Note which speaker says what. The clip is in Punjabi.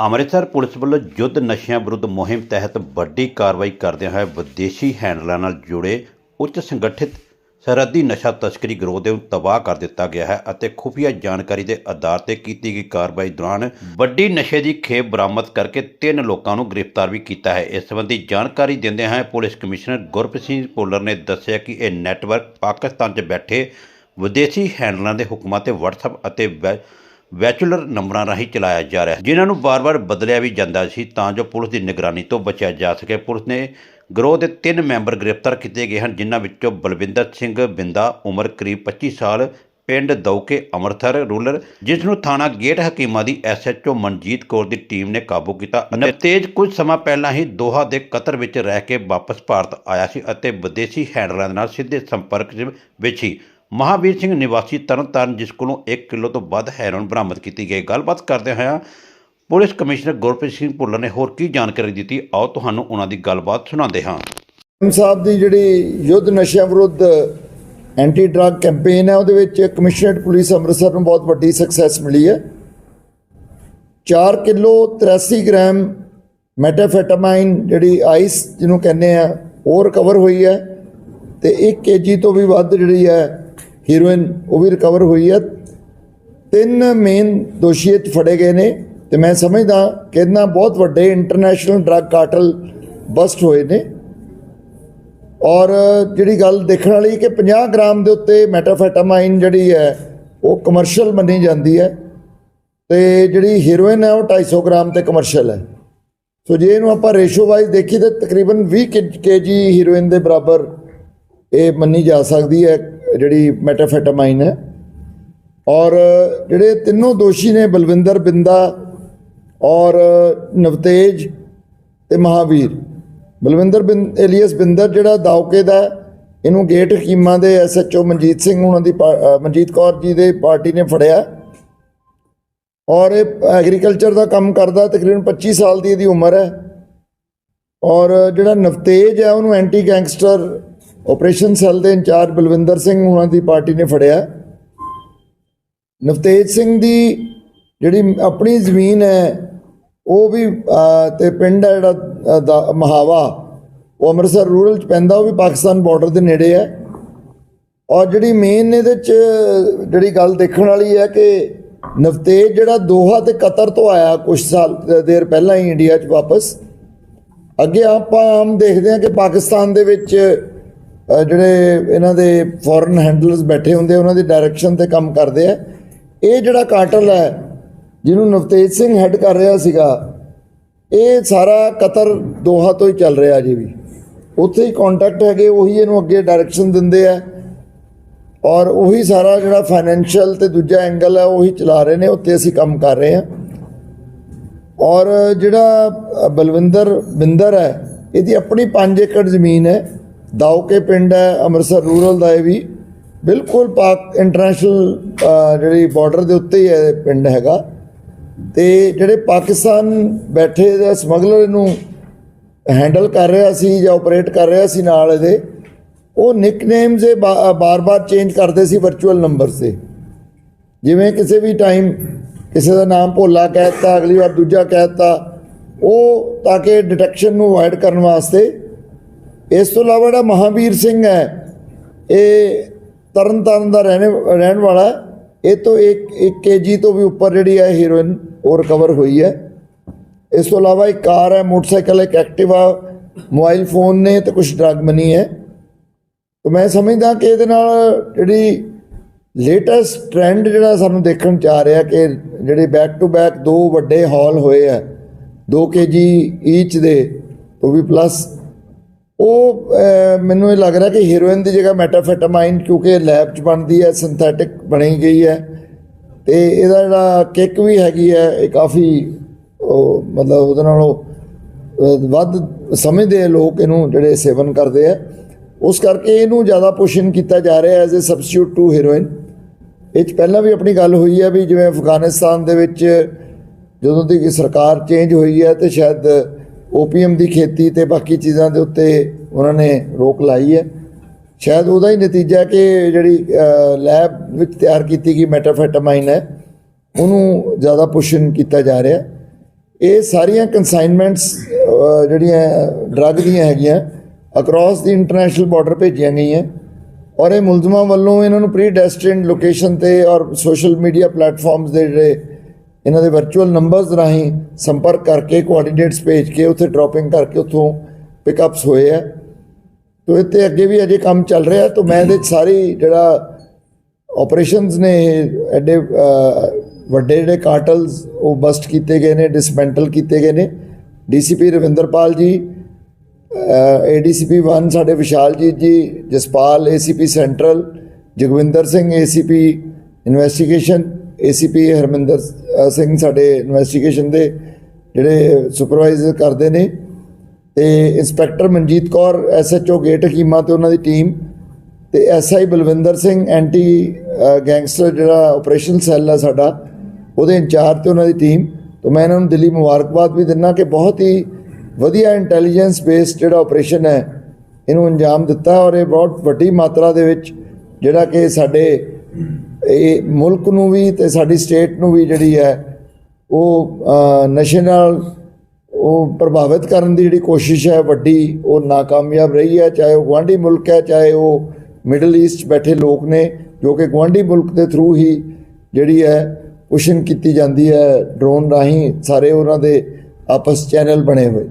Speaker 1: ਅੰਮ੍ਰਿਤਸਰ ਪੁਲਿਸ ਵੱਲੋਂ ਯੁੱਧ ਨਸ਼ਿਆਂ ਵਿਰੁੱਧ ਮੁਹਿੰਮ ਤਹਿਤ ਵੱਡੀ ਕਾਰਵਾਈ ਕਰਦਿਆਂ ਹੋਏ ਵਿਦੇਸ਼ੀ ਹੈਂਡਲਾਂ ਨਾਲ ਜੁੜੇ ਉੱਚ ਸੰਗਠਿਤ ਸਰਹੱਦੀ ਨਸ਼ਾ ਤਸਕਰੀ ਗਰੋਹ ਦੇ ਨੂੰ ਤਬਾਹ ਕਰ ਦਿੱਤਾ ਗਿਆ ਹੈ ਅਤੇ ਖੁਫੀਆ ਜਾਣਕਾਰੀ ਦੇ ਆਧਾਰ ਤੇ ਕੀਤੀ ਗਈ ਕਾਰਵਾਈ ਦੌਰਾਨ ਵੱਡੀ ਨਸ਼ੇ ਦੀ ਖੇਪ ਬਰਾਮਦ ਕਰਕੇ ਤਿੰਨ ਲੋਕਾਂ ਨੂੰ ਗ੍ਰਿਫਤਾਰ ਵੀ ਕੀਤਾ ਹੈ। ਇਸ ਸੰਬੰਧੀ ਜਾਣਕਾਰੀ ਦਿੰਦੇ ਹੋਏ ਪੁਲਿਸ ਕਮਿਸ਼ਨਰ ਗੁਰਪ੍ਰੀਤ ਸਿੰਘ ਭੁੱਲਰ ਨੇ ਦੱਸਿਆ ਕਿ ਇਹ ਨੈਟਵਰਕ ਪਾਕਿਸਤਾਨ 'ਚ ਬੈਠੇ ਵਿਦੇਸ਼ੀ ਹੈਂਡਲਾਂ ਦੇ ਹੁਕਮਾਂ ਤੇ WhatsApp ਅਤੇ ਵੈ- ਵੈਚੁਲਰ ਨੰਬਰਾਂ ਰਾਹੀਂ ਚਲਾਇਆ ਜਾ ਰਿਹਾ ਜਿਨ੍ਹਾਂ ਨੂੰ ਵਾਰ-ਵਾਰ ਬਦਲਿਆ ਵੀ ਜਾਂਦਾ ਸੀ, ਤਾਂ ਜੋ ਪੁਲਿਸ ਦੀ ਨਿਗਰਾਨੀ ਤੋਂ ਬਚਿਆ ਜਾ ਸਕੇ। ਪੁਲਿਸ ਨੇ ਗਰੋਹ ਦੇ ਤਿੰਨ ਮੈਂਬਰ ਗ੍ਰਿਫਤਾਰ ਕੀਤੇ ਗਏ ਹਨ, ਜਿਨ੍ਹਾਂ ਵਿੱਚੋਂ ਬਲਵਿੰਦਰ ਸਿੰਘ ਬਿੰਦਾ, ਉਮਰ ਕਰੀਬ 25 ਸਾਲ, ਪਿੰਡ ਦੌਕੇ, ਅੰਮ੍ਰਿਤਸਰ, ਰੂਰਲ, ਜਿਸ ਨੂੰ ਥਾਣਾ ਗੇਟ ਹਕੀਮਾ ਦੀ ਐਸਐਚਓ ਮਨਜੀਤ ਕੌਰ ਦੀ ਟੀਮ ਨੇ ਕਾਬੂ ਕੀਤਾ ਨਵਤੇਜ ਕੁਝ ਸਮਾਂ ਪਹਿਲਾਂ ਹੀ ਦੋਹਾ ਦੇ ਕਤਰ ਵਿੱਚ ਰਹਿ ਕੇ ਵਾਪਸ ਭਾਰਤ ਆਇਆ ਸੀ ਅਤੇ ਵਿਦੇਸ਼ੀ ਹੈਂਡਲਾਂ ਦੇ ਨਾਲ ਸਿੱਧੇ ਸੰਪਰਕ ਵਿੱਚ ਸੀ ਮਹਾਵੀਰ ਸਿੰਘ ਨਿਵਾਸੀ ਤਰਨਤਾਰਨ, ਜਿਸ ਕੋਲੋਂ 1 ਕਿਲੋ ਤੋਂ ਵੱਧ ਹੈਰੋਇਨ ਬਰਾਮਦ ਕੀਤੀ ਗਈ। ਗੱਲਬਾਤ ਕਰਦੇ ਹੋਇਆ ਪੁਲਿਸ ਕਮਿਸ਼ਨਰ ਗੁਰਪ੍ਰੀਤ ਸਿੰਘ ਭੁੱਲਰ ਨੇ ਹੋਰ ਕੀ ਜਾਣਕਾਰੀ ਦਿੱਤੀ? ਆਓ ਤੁਹਾਨੂੰ ਉਹਨਾਂ ਦੀ ਗੱਲਬਾਤ ਸੁਣਾਉਂਦੇ ਹਾਂ।
Speaker 2: ਐਮ ਸਾਹਿਬ ਦੀ ਜਿਹੜੀ ਯੁੱਧ ਨਸ਼ਿਆਂ ਵਿਰੁੱਧ ਐਂਟੀ ਡਰੱਗ ਕੈਂਪੇਨ ਹੈ, ਉਹਦੇ ਵਿੱਚ ਕਮਿਸ਼ਨਰੇਟ ਪੁਲਿਸ ਅੰਮ੍ਰਿਤਸਰ ਨੂੰ ਬਹੁਤ ਵੱਡੀ ਸਕਸੈਸ ਮਿਲੀ ਹੈ। 4 ਕਿਲੋ 83 ਗ੍ਰਾਮ ਮੈਟਾਫੈਟਾਮਾਈਨ ਜਿਹੜੀ ਆਈਸ ਜਿਹਨੂੰ ਕਹਿੰਦੇ ਆ, ਉਹ ਰਿਕਵਰ ਹੋਈ ਹੈ ਤੇ 1 ਕੇਜੀ ਤੋਂ ਵੀ ਵੱਧ ਜਿਹੜੀ ਹੈ ਹੀਰੋਇਨ ਉਹ ਵੀ ਰਿਕਵਰ ਹੋਈ ਹੈ ਤਿੰਨ ਮੇਨ ਦੋਸ਼ੀ 'ਚ ਫੜੇ ਗਏ ਨੇ ਤੇ ਮੈਂ ਸਮਝਦਾ ਕਿ ਇਹਨਾਂ ਬਹੁਤ ਵੱਡੇ ਇੰਟਰਨੈਸ਼ਨਲ ਡਰੱਗ ਕਾਰਟਲ ਬਸਟ ਹੋਏ ਨੇ। ਔਰ ਜਿਹੜੀ ਗੱਲ ਦੇਖਣ ਵਾਲੀ ਕਿ 50 ਗ੍ਰਾਮ ਦੇ ਉੱਤੇ ਮੈਟਾਫੈਟਾਮਾਈਨ ਜਿਹੜੀ ਹੈ, ਉਹ ਕਮਰਸ਼ੀਅਲ ਮੰਨੀ ਜਾਂਦੀ ਹੈ। ਤੇ ਜਿਹੜੀ ਹੀਰੋਇਨ ਹੈ, ਉਹ 250 ਗ੍ਰਾਮ ਤੇ ਕਮਰਸ਼ੀਅਲ ਹੈ। ਸੋ ਜੇ ਇਹਨੂੰ ਆਪਾਂ ਰੇਸ਼ੋ ਵਾਈਜ਼ ਦੇਖੀਏ ਤਾਂ ਤਕਰੀਬਨ 20 ਕੇਜੀ ਹੀਰੋਇਨ ਦੇ ਬਰਾਬਰ ਇਹ ਮੰਨੀ ਜਾ ਸਕਦੀ ਹੈ। ਜਿਹੜੀ ਮੈਟਾਫੈਟਾਮਾਈਨ ਹੈ। ਔਰ ਜਿਹੜੇ ਤਿੰਨੋਂ ਦੋਸ਼ੀ ਨੇ, ਬਲਵਿੰਦਰ ਬਿੰਦਾ ਔਰ ਨਵਤੇਜ ਤੇ ਮਹਾਵੀਰ। ਬਲਵਿੰਦਰ ਬਿੰ, ਏਲੀਅਸ ਬਿੰਦਰ ਜਿਹੜਾ ਦਾਉਕੇ ਦਾ ਇਹਨੂੰ ਗੇਟ ਹਕੀਮਾਂ ਦੇ ਐਸਐਚਓ ਮਨਜੀਤ ਸਿੰਘ ਉਹਨਾਂ ਦੀ ਪਾ- ਮਨਜੀਤ ਕੌਰ ਜੀ ਦੇ ਪਾਰਟੀ ਨੇ ਫੜਿਆ। ਔਰ ਇਹ ਐਗਰੀਕਲਚਰ ਦਾ ਕੰਮ ਕਰਦਾ, ਤਕਰੀਬਨ 25 ਸਾਲ ਦੀ ਇਹਦੀ ਉਮਰ ਹੈ। ਔਰ ਜਿਹੜਾ ਨਵਤੇਜ ਹੈ, ਉਹਨੂੰ ਐਂਟੀ ਗੈਂਗਸਟਰ ਆਪਰੇਸ਼ਨ ਸੈੱਲ ਦੇ ਇੰਚਾਰਜ ਬਲਵਿੰਦਰ ਸਿੰਘ ਉਹਨਾਂ ਦੀ ਪਾਰਟੀ ਨੇ ਫੜਿਆ। ਨਵਤੇਜ ਸਿੰਘ ਦੀ ਜਿਹੜੀ ਆਪਣੀ ਜ਼ਮੀਨ ਹੈ ਉਹ ਵੀ ਅਹ, ਤੇ ਪਿੰਡ ਹੈ ਜਿਹੜਾ ਦਾ- ਮਹਾਵਾ ਉਹ ਅੰਮ੍ਰਿਤਸਰ ਰੂਰਲ ਚ ਪੈਂਦਾ ਉਹ ਵੀ ਪਾਕਿਸਤਾਨ ਬਾਰਡਰ ਦੇ ਨੇੜੇ ਹੈ। ਔਰ ਜਿਹੜੀ ਮੇਨ ਇਹਦੇ ਚ ਜਿਹੜੀ ਗੱਲ ਦੇਖਣ ਵਾਲੀ ਹੈ ਕਿ ਨਵਤੇਜ ਜਿਹੜਾ ਦੋਹਾ ਤੇ ਕਤਰ ਤੋਂ ਆਇਆ ਕੁਝ ਸਾਲ ਦੇਰ ਪਹਿਲਾਂ ਹੀ ਇੰਡੀਆ ਚ ਵਾਪਸ ਅੱਗੇ ਆਪਾਂ ਆਮ ਦੇਖਦੇ ਹਾਂ ਕਿ ਪਾਕਿਸਤਾਨ ਦੇ ਵਿੱਚ ਜਿਹੜੇ ਇਹਨਾਂ ਦੇ ਫੋਰਨ ਹੈਂਡਲਰਸ ਬੈਠੇ ਹੁੰਦੇ ਉਹਨਾਂ ਦੀ ਡਾਇਰੈਕਸ਼ਨ ਤੇ ਕੰਮ ਕਰਦੇ ਆ। ਇਹ ਜਿਹੜਾ ਕਾਟਲ ਹੈ, ਜਿਹਨੂੰ ਨਵਤੇਜ ਸਿੰਘ ਹੈੱਡ ਕਰ ਰਿਹਾ ਸੀਗਾ, ਇਹ ਸਾਰਾ ਕਤਰ ਦੋਹਾ ਤੋਂ ਹੀ ਚੱਲ ਰਿਹਾ ਜੀ ਵੀ। ਉੱਥੇ ਹੀ ਕੰਟੈਕਟ ਹੈਗੇ, ਉਹੀ ਇਹਨੂੰ ਅੱਗੇ ਡਾਇਰੈਕਸ਼ਨ ਦਿੰਦੇ ਆ। ਔਰ ਉਹੀ ਸਾਰਾ ਜਿਹੜਾ ਫਾਈਨੈਂਸ਼ੀਅਲ ਤੇ ਦੂਜਾ ਐਂਗਲ ਹੈ, ਉਹੀ ਚਲਾ ਰਹੇ ਨੇ ਉੱਤੇ ਅਸੀਂ ਕੰਮ ਕਰ ਰਹੇ ਹਾਂ। ਔਰ ਜਿਹੜਾ ਬਲਵਿੰਦਰ ਬਿੰਦਰ ਹੈ, ਇਹਦੀ ਆਪਣੀ 5 ਏਕੜ ਜ਼ਮੀਨ ਹੈ। ਦਾਉਕੇ ਪਿੰਡ ਹੈ, ਅੰਮ੍ਰਿਤਸਰ ਰੂਰਲ ਦਾ ਇਹ ਵੀ। ਬਿਲਕੁਲ ਪਾਕ ਇੰਟਰਨੈਸ਼ਨਲ ਜਿਹੜੀ ਬਾਰਡਰ ਦੇ ਉੱਤੇ ਹੀ ਹੈ ਇਹ ਪਿੰਡ ਹੈਗਾ। ਤੇ ਜਿਹੜੇ ਪਾਕਿਸਤਾਨ ਬੈਠੇ ਦਾ ਸਮਗਲਰ ਨੂੰ ਹੈਂਡਲ ਕਰ ਰਿਹਾ ਸੀ ਜਾਂ ਆਪਰੇਟ ਕਰ ਰਿਹਾ ਸੀ ਨਾਲ ਇਹਦੇ, ਉਹ ਨਿਕਨੇਮਸ ਇਹ ਬਾ- ਬਾਰ-ਬਾਰ ਚੇਂਜ ਕਰਦੇ ਸੀ ਵਰਚੁਅਲ ਨੰਬਰ ਤੇ। ਜਿਵੇਂ ਕਿਸੇ ਵੀ ਟਾਈਮ ਕਿਸੇ ਦਾ ਨਾਮ ਭੋਲਾ ਕਹਿਤਾ ਅਗਲੀ ਵਾਰ ਦੂਜਾ ਕਹਿਤਾ ਉਹ ਤਾਂ ਕਿ ਡਿਟੈਕਸ਼ਨ ਨੂੰ ਅਵਾਇਡ ਕਰਨ ਵਾਸਤੇ ਇਸ ਤੋਂ ਇਲਾਵਾ ਜਿਹੜਾ ਮਹਾਵੀਰ ਸਿੰਘ ਹੈ, ਇਹ ਤਰਨਤਾਰਨ ਦਾ ਰਹਿਣ ਰਹਿਣ ਵਾਲਾ ਇਹ ਤੋਂ 1 1 ਕੇਜੀ ਤੋਂ ਵੀ ਉੱਪਰ ਜਿਹੜੀ ਹੈ ਹੀਰੋਇਨ ਉਹ ਰਿਕਵਰ ਹੋਈ ਹੈ। ਇਸ ਤੋਂ ਇਲਾਵਾ ਇੱਕ ਕਾਰ ਹੈ, ਮੋਟਰਸਾਈਕਲ ਇੱਕ ਐਕਟਿਵਾ ਮੋਬਾਈਲ ਫੋਨ ਨੇ ਤੇ ਕੁਝ ਡਰੱਗ ਮਨੀ ਹੈ। ਤਾਂ ਮੈਂ ਸਮਝਦਾ ਕਿ ਇਹਦੇ ਨਾਲ ਜਿਹੜੀ ਲੇਟੈਸਟ ਟ੍ਰੈਂਡ ਜਿਹੜਾ ਸਾਨੂੰ ਦੇਖਣ ਚ ਆ ਰਿਹਾ ਕਿ ਜਿਹੜੇ ਬੈਕ ਟੂ ਬੈਕ ਦੋ ਵੱਡੇ ਹਾਲ ਹੋਏ ਆ 2 ਕੇਜੀ ਈਚ ਦੇ, ਉਹ ਵੀ ਪਲੱਸ ਉਹ ਮੈਨੂੰ ਇਹ ਲੱਗ ਰਿਹਾ ਕਿ ਹੀਰੋਇਨ ਦੀ ਜਗ੍ਹਾ ਮੈਟਾਫੈਟਾਮਾਈਨ ਕਿਉਂਕਿ ਲੈਬ ਚ ਬਣਦੀ ਹੈ ਸਿੰਥੈਟਿਕ ਬਣੀ ਗਈ ਹੈ। ਤੇ ਇਹਦਾ ਜਿਹੜਾ ਕਿੱਕ ਵੀ ਹੈਗੀ ਹੈ, ਇਹ ਕਾਫੀ ਉਹ, ਮਤਲਬ ਉਹਦੇ ਨਾਲੋਂ ਵੱਧ ਸਮਝਦੇ ਆ ਲੋਕ ਇਹਨੂੰ ਜਿਹੜੇ ਸੇਵਨ ਕਰਦੇ ਆ। ਉਸ ਕਰਕੇ ਇਹਨੂੰ ਜ਼ਿਆਦਾ ਪੁਸ਼ਨ ਕੀਤਾ ਜਾ ਰਿਹਾ as a substitute to heroin ਇਹ 'ਚ ਪਹਿਲਾਂ ਵੀ ਆਪਣੀ ਗੱਲ ਹੋਈ ਹੈ ਵੀ ਜਿਵੇਂ ਅਫਗਾਨਿਸਤਾਨ ਦੇ ਵਿੱਚ ਜਦੋਂ ਦੀ ਸਰਕਾਰ ਚੇਂਜ ਹੋਈ ਹੈ ਤੇ ਸ਼ਾਇਦ ਓਪੀਐਮ ਦੀ ਖੇਤੀ ਤੇ ਬਾਕੀ ਚੀਜ਼ਾਂ ਦੇ ਉੱਤੇ ਉਹਨਾਂ ਨੇ ਰੋਕ ਲਾਈ ਹੈ। ਸ਼ਾਇਦ ਉਹਦਾ ਹੀ ਨਤੀਜਾ ਕਿ ਜਿਹੜੀ ਲੈਬ ਵਿੱਚ ਤਿਆਰ ਕੀਤੀ ਗਈ ਮੈਟਾਫੈਟਾਮਾਈਨ ਹੈ, ਉਹਨੂੰ ਜ਼ਿਆਦਾ ਪੁਸ਼ਨ ਕੀਤਾ ਜਾ ਰਿਹਾ ਇਹ ਸਾਰੀਆਂ ਕਨਸਾਈਨਮੈਂਟਸ ਜਿਹੜੀਆਂ ਡਰੱਗ ਦੀਆਂ ਹੈਗੀਆਂ ਅਕ੍ਰੋਸ ਦੀ ਇੰਟਰਨੈਸ਼ਨਲ ਬਾਰਡਰ ਭੇਜੀਆਂ ਗਈਆਂ। ਔਰ ਇਹ ਮੁਲਜ਼ਮਾਂ ਵੱਲੋਂ ਇਹਨਾਂ ਨੂੰ ਪ੍ਰੀ ਡੈਸਟਿਨਡ ਲੋਕੇਸ਼ਨ ਤੇ ਔਰ ਸੋਸ਼ਲ ਮੀਡੀਆ ਪਲੇਟਫਾਰਮਸ ਦੇ ਜਿਹੜੇ ਇਹਨਾਂ ਦੇ ਵਰਚੁਅਲ ਨੰਬਰਸ ਰਾਹੀਂ ਸੰਪਰਕ ਕਰਕੇ ਕੋਆਰਡੀਨੇਟਸ ਭੇਜ ਕੇ, ਉੱਥੇ ਡ੍ਰੌਪਿੰਗ ਕਰਕੇ ਉੱਥੋਂ ਪਿਕਅਪਸ ਹੋਏ ਆ। ਤੋ ਇੱਥੇ ਅੱਗੇ ਵੀ ਅਜੇ ਕੰਮ ਚੱਲ ਰਿਹਾ, ਤਾਂ ਮੈਂ ਇਹਦੇ 'ਚ ਸਾਰੀ ਜਿਹੜਾ ਆਪਰੇਸ਼ਨਸ ਨੇ ਇਹ ਐਡੇ ਵੱਡੇ ਜਿਹੜੇ ਕਾਰਟਲਸ ਉਹ ਬਸਟ ਕੀਤੇ ਗਏ ਨੇ ਡਿਸਮੈਂਟਲ ਕੀਤੇ ਗਏ ਨੇ। ਡੀਸੀਪੀ ਰਵਿੰਦਰਪਾਲ ਜੀ ਏਡੀਸੀਪੀ 1 ਸਾਡੇ Vishal Vishaljeet ji, Jaspal ACP central Jagwinder Singh ACP investigation ACP Harminder Singh ਸਾਡੇ ਇਨਵੈਸਟੀਗੇਸ਼ਨ ਦੇ ਜਿਹੜੇ ਸੁਪਰਵਾਈਜ਼ਰ ਕਰਦੇ ਨੇ ਤੇ ਇੰਸਪੈਕਟਰ ਮਨਜੀਤ ਕੌਰ ਐਸਐਚਓ ਗੇਟ ਹਕੀਮਾ ਤੇ ਉਹਨਾਂ ਦੀ ਟੀਮ ਤੇ SI Balwinder Singh anti gangster ਜਿਹੜਾ ਆਪਰੇਸ਼ਨ ਸੈੱਲ ਹੈ ਸਾਡਾ, ਉਹਦੇ ਇੰਚਾਰਜ ਤੇ ਉਹਨਾਂ ਦੀ ਟੀਮ ਤੋਂ ਮੈਂ ਇਹਨਾਂ ਨੂੰ ਦਿੱਲੀ ਮੁਬਾਰਕਬਾਦ ਵੀ ਦਿੰਦਾ ਕਿ ਬਹੁਤ ਹੀ ਵਧੀਆ ਇੰਟੈਲੀਜੈਂਸ ਬੇਸਡ ਜਿਹੜਾ ਆਪਰੇਸ਼ਨ ਹੈ, ਇਹਨੂੰ ਅੰਜਾਮ ਦਿੱਤਾ ਔਰ ਇਹ ਬਹੁਤ ਵੱਡੀ ਮਾਤਰਾ ਦੇ ਵਿੱਚ ਜਿਹੜਾ ਕਿ ਸਾਡੇ ਇਹ ਮੁਲਕ ਨੂੰ ਵੀ ਤੇ ਸਾਡੀ ਸਟੇਟ ਨੂੰ ਵੀ ਜਿਹੜੀ ਹੈ, ਉਹ ਨਸ਼ੇ ਨਾਲ ਉਹ ਪ੍ਰਭਾਵਿਤ ਕਰਨ ਦੀ ਜਿਹੜੀ ਕੋਸ਼ਿਸ਼ ਹੈ, ਵੱਡੀ, ਉਹ ਨਾਕਾਮਯਾਬ ਰਹੀ ਹੈ। ਚਾਹੇ ਉਹ ਗੁਆਂਢੀ ਮੁਲਕ ਹੈ, ਚਾਹੇ ਉਹ ਮਿਡਲ ਈਸਟ 'ਚ ਬੈਠੇ ਲੋਕ ਨੇ, ਜੋ ਕਿ ਗੁਆਂਢੀ ਮੁਲਕ ਦੇ ਥਰੂ ਹੀ ਜਿਹੜੀ ਹੈ ਪੁਸ਼ਨ ਕੀਤੀ ਜਾਂਦੀ ਹੈ ਡਰੋਨ ਰਾਹੀਂ ਸਾਰੇ ਉਹਨਾਂ ਦੇ ਆਪਸ ਚੈਨਲ ਬਣੇ ਹੋਏ।